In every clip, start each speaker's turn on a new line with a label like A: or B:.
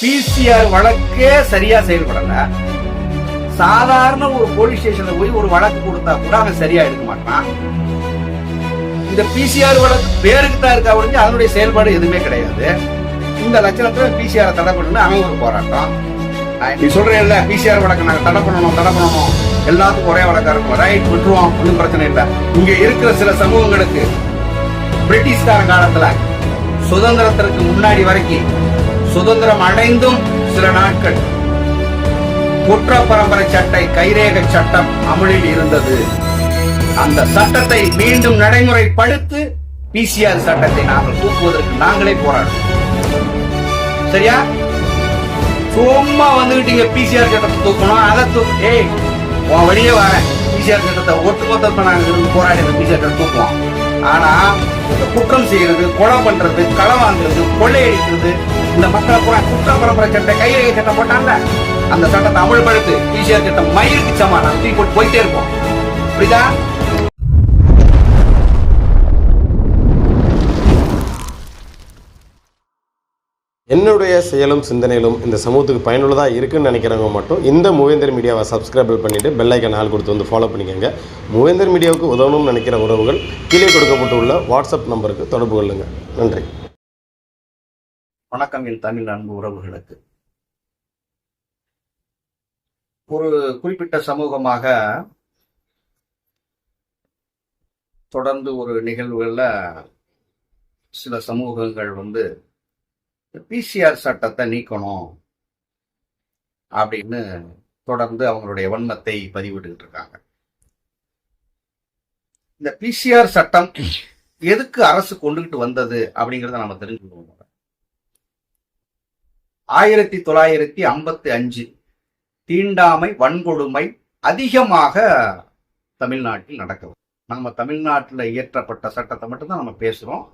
A: PCR வழக்கே சரியா செயல்படல. சாதாரண ஒரு போலீஸ் ஸ்டேஷன்ல போய் ஒரு வழக்கு கொடுத்தா கூட அவன் சரியா எடுக்க மாட்டான். இந்த பிசிஆர் வழக்கு பேருக்கு தான் இருக்கா ஒழிஞ்சு அதனுடைய செயல்பாடு எதுவுமே கிடையாது. இந்த லட்சணத்துல பிசிஆர் தடை பண்ணு அவன் ஒரு போராட்டம். நீ சொல்றேன்ல பிசிஆர் வழக்கு நாங்க தடை பண்ணணும் தடை பண்ணணும். எல்லாத்துக்கும் ஒரே வழக்கா இருக்கும். ரைட் விட்டுருவோம் ஒன்றும் பிரச்சனை இல்லை. இங்க இருக்கிற சில சமூகங்களுக்கு பிரிட்டிஷ்கார காலத்துல சுதந்திரத்திற்கு முன்னாடி வரைக்கும் சுதந்திரம் அடைந்தும் சில நாட்கள் குற்ற பரம்பரை சட்டை கைரேக சட்டம் அமலில் இருந்தது. அந்த சட்டத்தை மீண்டும் நடைமுறைப்படுத்து பிசிஆர் சட்டத்தை நாங்கள் தூக்குவதற்கு நாங்களே போராடுவோம். சரியா? சும்மா வந்துகிட்டீங்க பிசிஆர் சட்டத்தை தூக்கணும் அதை தூக்கு ஏய் உன் வழியே வரேன். பிசிஆர் சட்டத்தை ஒட்டுமொத்தத்தை நாங்கள் இருந்து போராடி பிசிஆர் சட்டத்தை தூக்குவோம். ஆனா இந்த குற்றம் செய்யறது கொலை பண்றது களை வாங்குறது கொள்ளையடிக்கிறது இந்த மக்களை பூரா குற்ற பரம்பரை சட்டை கைரேகை சட்டம் போட்டாங்க அந்த சட்டத்தை அமல்படுத்து ஈஸியா சட்டம் மயிருக்கு சமா தூக்கி போட்டு போயிட்டே இருப்போம். புரியுதா?
B: என்னுடைய செயலும் சிந்தனையிலும் இந்த சமூகத்துக்கு பயனுள்ளதாக இருக்குன்னு நினைக்கிறவங்க மட்டும் இந்த மூவேந்தர் மீடியாவை சப்ஸ்கிரைபிள் பண்ணிவிட்டு பெல்லைக்கன் ஆள் கொடுத்து வந்து ஃபாலோ பண்ணிக்கோங்க. மூவேந்தர் மீடியாவுக்கு உதவணும்னு நினைக்கிற உறவுகள் கீழே கொடுக்கப்பட்டுள்ள வாட்ஸ்அப் நம்பருக்கு தொடர்பு கொள்ளுங்கள் நன்றி.
A: வணக்கம் என் தமிழ் அன்பு உறவுகளுக்கு. ஒரு குறிப்பிட்ட சமூகமாக தொடர்ந்து ஒரு நிகழ்வுகளில் சில சமூகங்கள் வந்து பிசிஆர் சட்டத்தை நீக்கணும் அப்படின்னு தொடர்ந்து அவங்களுடைய வன்மத்தை பதிவிட்டுக்கிட்டு இருக்காங்க. இந்த பிசிஆர் சட்டம் எதுக்கு அரசு கொண்டுகிட்டு வந்தது அப்படிங்கிறத நம்ம தெரிஞ்சுக்கணும். ஆயிரத்தி தொள்ளாயிரத்தி ஐம்பத்தி அஞ்சு தீண்டாமை வன்கொடுமை அதிகமாக தமிழ்நாட்டில் நடக்குது நம்ம தமிழ்நாட்டில் இயற்றப்பட்ட சட்டத்தை மட்டும்தான் நம்ம பேசுகிறோம்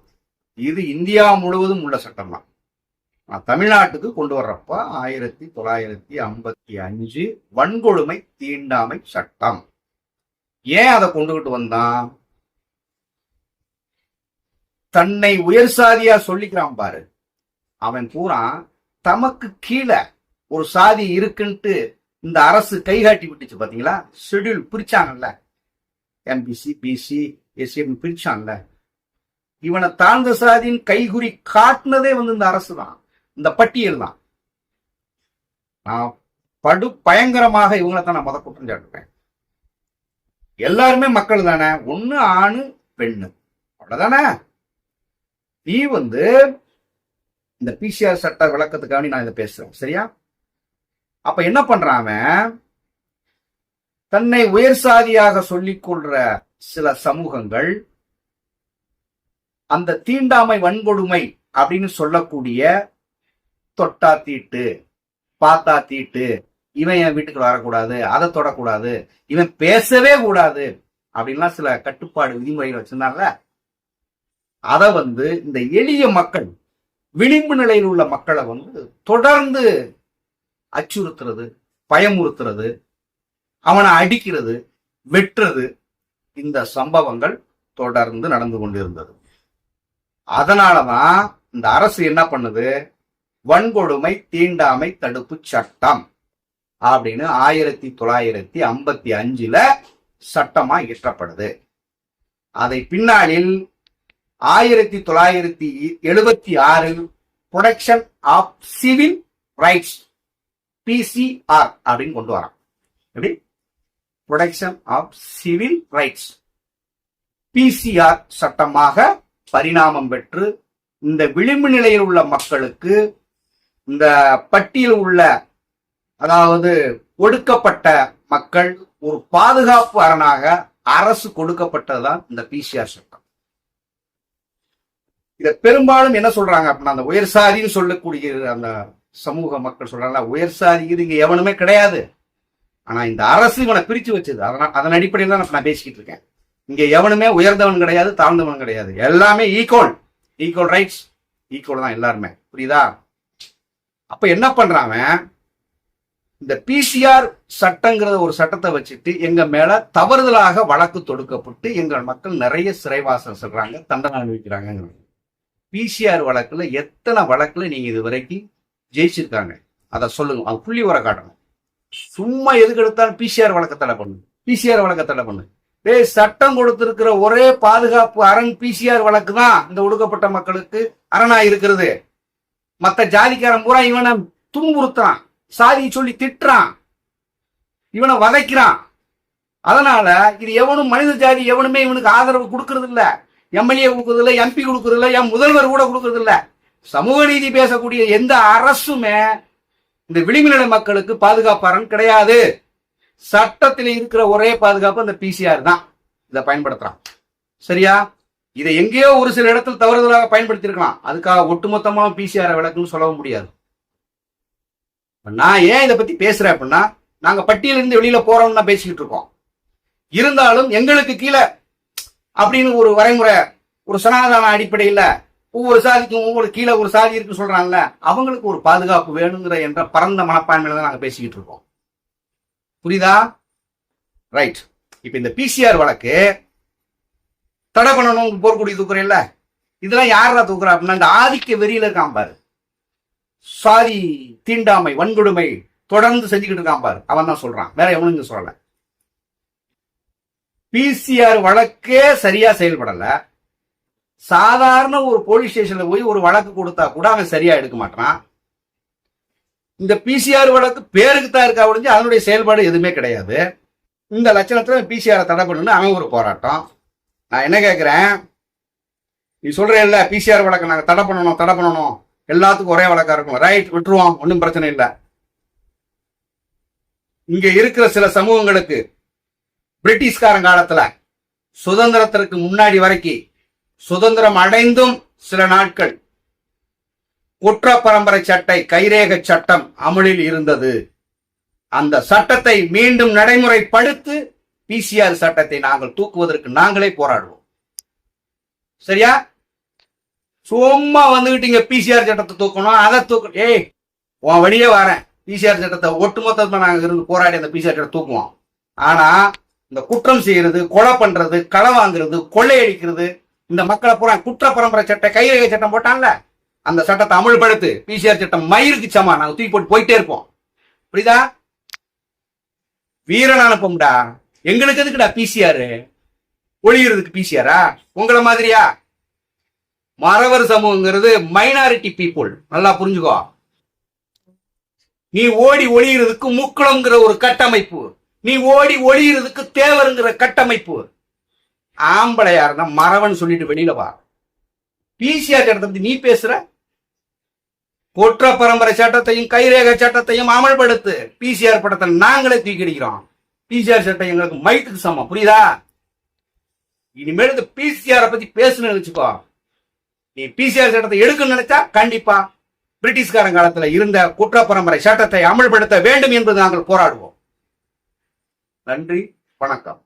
A: இது இந்தியா முழுவதும் உள்ள சட்டம் தான் தமிழ்நாட்டுக்கு கொண்டு வர்றப்ப ஆயிரத்தி தொள்ளாயிரத்தி ஐம்பத்தி அஞ்சு வன்கொடுமை தீண்டாமை சட்டம். ஏன் அதை கொண்டுகிட்டு வந்தான்? தன்னை உயர் சாதியா சொல்லிக்கிறான் பாரு. அவன் பூரா தமக்கு கீழே ஒரு சாதி இருக்குன்ட்டு இந்த அரசு கைகாட்டி விட்டுச்சு பாத்தீங்களா? ஷெட்யூல் பிரிச்சாங்கல்ல. எம்பிசி பிசி எஸ்சி பிரிச்சாங்கல்ல. இவனை தாழ்ந்த சாதியின் கைகுறி காட்டினதே வந்து இந்த அரசு தான் இந்த பட்டியல் தான். நான் படு பயங்கரமாக இவங்களை தான் நான் முத குற்றம் சாட்டுவேன் எல்லாருமே மக்கள் தானே. ஒண்ணு ஆணு பெண்ணு. அவ்வளவுதானே? நீ வந்து இந்த பிசிஆர் சட்ட விளக்கத்துக்காக நான் இதை பேசுறேன். சரியா? அப்ப என்ன பண்றான் தன்னை உயர் சாதியாக சொல்லிக் கொள்ற சில சமூகங்கள் அந்த தீண்டாமை வன்கொடுமை அப்படின்னு சொல்லக்கூடிய தொட்டா தீட்டு பார்த்தா தீட்டு இவன் என் வீட்டுக்கு வரக்கூடாது அதை தொடக்கூடாது இவன் பேசவே கூடாது அப்படின்லாம் சில கட்டுப்பாடு விதிமுறைகள் வச்சிருந்தாங்கல்ல? அதை வந்து இந்த எளிய மக்கள் விளிம்பு நிலையில் உள்ள மக்களை வந்து தொடர்ந்து அச்சுறுத்துறது பயமுறுத்துறது அவனை அடிக்கிறது வெட்டுறது இந்த சம்பவங்கள் தொடர்ந்து நடந்து கொண்டிருந்தது. அதனாலதான் இந்த அரசு என்ன பண்ணுது? வன்கொடுமை தீண்டாமை தடுப்பு சட்டம் அப்படின்னு ஆயிரத்தி தொள்ளாயிரத்தி ஐம்பத்தி அஞ்சுல சட்டமா இயற்றப்படுது. அதை பின்னாளில் ஆயிரத்தி தொள்ளாயிரத்தி எழுபத்தி ஆறில் protection of civil rights PCR அப்படின்னு கொண்டு வரோம் எப்படி? Protection of civil rights PCR சட்டமாக பரிணாமம் பெற்று இந்த விளிம்பு நிலையில் உள்ள மக்களுக்கு இந்த பட்டியல் உள்ள அதாவது ஒடுக்கப்பட்ட மக்கள் ஒரு பாதுகாப்பு அரணாக அரசு கொடுக்கப்பட்டதுதான் இந்த பிசிஆர் சட்டம். இத பெரும்பாலும் என்ன சொல்றாங்க அப்படின்னா அந்த உயர் சாதின்னு சொல்லக்கூடிய அந்த சமூக மக்கள் சொல்றாங்க உயர் சாதி இது இங்க எவனுமே கிடையாது. ஆனா இந்த அரசு இவனை பிரிச்சு வச்சது. அதனால் அதன் அடிப்படையில் தான் நான் பேசிக்கிட்டு இருக்கேன். இங்க எவனுமே உயர்ந்தவன் கிடையாது தாழ்ந்தவன் கிடையாது. எல்லாமே ஈக்குவல் ஈக்குவல் ரைட்ஸ் ஈக்குவல் தான் எல்லாருமே. புரியுதா? அப்ப என்ன பண்றாங்க இந்த பிசிஆர் சட்டங்கிற ஒரு சட்டத்தை வச்சுட்டு எங்க மேல தவறுதலாக வழக்கு தொடுக்கப்பட்டு எங்கள் மக்கள் நிறைய சிறைவாசம் சொல்றாங்க தண்டனை அனுபவிக்கிறாங்க பிசிஆர் வழக்குல எத்தனை வழக்குல நீங்க இது வரைக்கும் ஜெயிச்சிருக்காங்க? அதை சொல்லுங்க அது புள்ளி வர காட்டணும். சும்மா எதுக்கு எடுத்தாலும் பிசிஆர் வழக்க தடை பண்ணு. பிசிஆர் வழக்க தடை பண்ணு. டேய் சட்டம் கொடுத்திருக்கிற ஒரே பாதுகாப்பு அரண் பிசிஆர் வழக்கு தான் இந்த ஒடுக்கப்பட்ட மக்களுக்கு அரணா இருக்கிறது. மத்த ஜாதிக்காரன் பூரா இவனை துன்புறுத்துறான். சாதி சொல்லி திட்டுறான். இவனை வதைக்கிறான். அதனால இது எவனும் மனித ஜாதி எவனுமே இவனுக்கு ஆதரவு கொடுக்கறது இல்ல எம்எல்ஏ கொடுக்கறது இல்ல எம்பி கொடுக்கறது இல்ல என் முதல்வர் கூட கொடுக்கறது இல்ல சமூக நீதி பேசக்கூடிய எந்த அரசுமே இந்த விளிம்புநிலை மக்களுக்கு பாதுகாப்பாரன் கிடையாது. சட்டத்தில் இருக்கிற ஒரே பாதுகாப்பு அந்த பிசிஆர் தான். இதை பயன்படுத்துறான். சரியா? இதை எங்கேயோ ஒரு சில இடத்தில் தவறுதலாக பயன்படுத்தியிருக்கலாம். அதுக்காக ஒட்டுமொத்தமாக பிசிஆர் விளக்குன்னு சொல்ல முடியாது. நான் ஏன் இதை பத்தி பேசுறேன் அப்படின்னா நாங்க பட்டியலிருந்து வெளியில போறோம்னா பேசிக்கிட்டு இருக்கோம். இருந்தாலும் எங்களுக்கு கீழே அப்படின்னு ஒரு வரைமுறை ஒரு சனாதன அடிப்படையில் ஒவ்வொரு சாதிக்கும் ஒவ்வொரு கீழே ஒரு சாதி இருக்கு சொல்றாங்கல்ல அவங்களுக்கு ஒரு பாதுகாப்பு வேணுங்கிற என்ற பரந்த மனப்பான்மையில தான் நாங்கள் பேசிக்கிட்டு இருக்கோம். புரியுதா? ரைட் இப்போ இந்த பிசிஆர் வழக்கு தடை பண்ணணும் போர்க்குடி தூக்குறேன்ல. இதெல்லாம் யாரா தூக்குறா அப்படின்னா இந்த ஆதிக்க வெறியில இருக்கான் பாரு. சாதி தீண்டாமை வன்கொடுமை தொடர்ந்து செஞ்சுக்கிட்டு இருக்கான் பாரு. அவன் தான் சொல்றான். வேற எவனும் இங்க சொல்லல. பிசிஆர் வழக்கே சரியா செயல்படல. சாதாரண ஒரு போலீஸ் ஸ்டேஷன்ல போய் ஒரு வழக்கு கொடுத்தா கூட அவன் சரியா எடுக்க மாட்டான். இந்த பிசிஆர் வழக்கு பேருக்கு தான் இருக்கா ஒழிஞ்சு அதனுடைய செயல்பாடு எதுவுமே கிடையாது. இந்த லட்சணத்துல பிசிஆரை தடை பண்ணணும்னு அவன் ஒரு போராட்டம். நான் என்ன கேட்குறேன் நீ சொல்றேல்ல பிசிஆர் வழக்கு நாங்கள் தடை பண்ணணும் தடை பண்ணணும். எல்லாத்துக்கும் ஒரே வழக்காக இருக்கும் ரைட் விட்டுருவோம். ஒன்றும் பிரச்சனை இல்லை. இங்கே இருக்கிற சில சமூகங்களுக்கு பிரிட்டிஷ்காரன் காலத்தில் சுதந்திரத்திற்கு முன்னாடி வரைக்கும் சுதந்திரம் அடைந்தும் சில நாட்கள் குற்ற பரம்பரை சட்டை கைரேக சட்டம் அமலில் இருந்தது. அந்த சட்டத்தை மீண்டும் நடைமுறைப்படுத்து பிசிஆர் சட்டத்தை நாங்கள் தூக்குவதற்கு நாங்களே போராடுவோம். சரியா? சும்மா வந்துகிட்டீங்க பிசிஆர் சட்டத்தை தூக்கணும் அதை தூக்க ஏய் உன் வழியே வரேன். பிசிஆர் சட்டத்தை ஒட்டுமொத்தமா நாங்க இருந்து போராடி அந்த பிசிஆர் சட்டத்தை தூக்குவோம். ஆனா இந்த குற்றம் செய்யறது கொலை பண்றது களை வாங்குறது கொள்ளையடிக்கிறது இந்த மக்களை பூரா குற்ற பரம்பரை சட்டம் கைரேகை சட்டம் போட்டான்ல? அந்த சட்டத்தை அமல்படுத்து பிசிஆர் சட்டம் மயிருக்கு சமா நாங்க தூக்கி போட்டு போயிட்டே இருப்போம். புரியுதா? வீரன் அனுப்பும்டா. எங்களுக்கு எதுக்குடா பிசிஆர் ஒளிகிறதுக்கு பிசிஆரா உங்களை மாதிரியா? மறவர் சமூகங்கிறது மைனாரிட்டி பீப்புள் நல்லா புரிஞ்சுக்கோ. நீ ஓடி ஒளிகிறதுக்கு முக்குளம்ங்கிற ஒரு கட்டமைப்பு. நீ ஓடி ஒளிகிறதுக்கு தேவருங்கிற கட்டமைப்பு. ஆம்பளையா இருந்தா மறவன் சொல்லிட்டு வெளியில வா. பிசிஆர் சட்டத்தை பத்தி நீ பேசுற? குற்ற பரம்பரை சட்டத்தையும் கைரேக சட்டத்தையும் அமல்படுத்து பிசிஆர் படத்தை நாங்களே தூக்கி அடிக்கிறோம். பிசிஆர் சட்டம் எங்களுக்கு மைத்துக்கு சமம். புரியுதா? இனிமேல் இந்த பிசிஆர் பத்தி பேசணும்னு நினைச்சுக்கோ. நீ பிசிஆர் சட்டத்தை எடுக்கணும்னு நினைச்சா கண்டிப்பா பிரிட்டிஷ்காரன் காலத்துல இருந்த குற்ற பரம்பரை சட்டத்தை அமல்படுத்த வேண்டும் என்பது நாங்கள் போராடுவோம். நன்றி வணக்கம்.